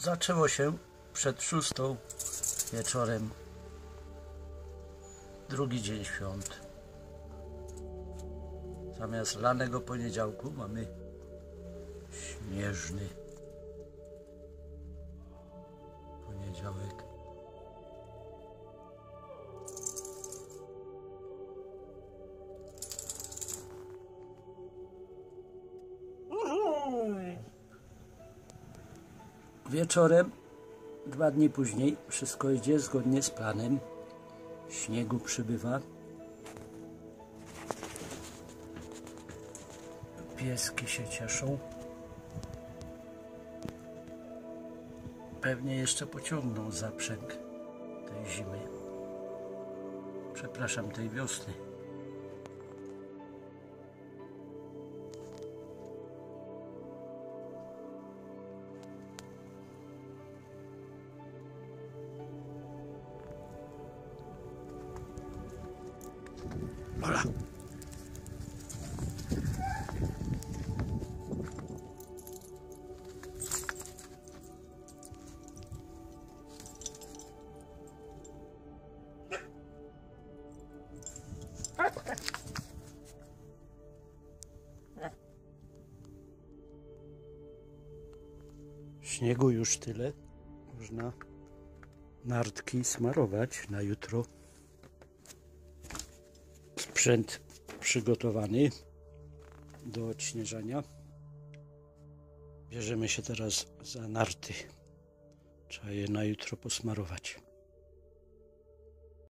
Zaczęło się przed szóstą wieczorem. Drugi dzień świąt. Zamiast lanego poniedziałku mamy śnieżny poniedziałek. Wieczorem, dwa dni później, wszystko idzie zgodnie z planem. Śniegu przybywa. Pieski się cieszą. Pewnie jeszcze pociągną zaprzęg tej zimy. Przepraszam, tej wiosny. Ola. Śniegu już tyle. Można nartki smarować na jutro. Sprzęt przygotowany do odśnieżania. Bierzemy się teraz za narty. Trzeba je na jutro posmarować.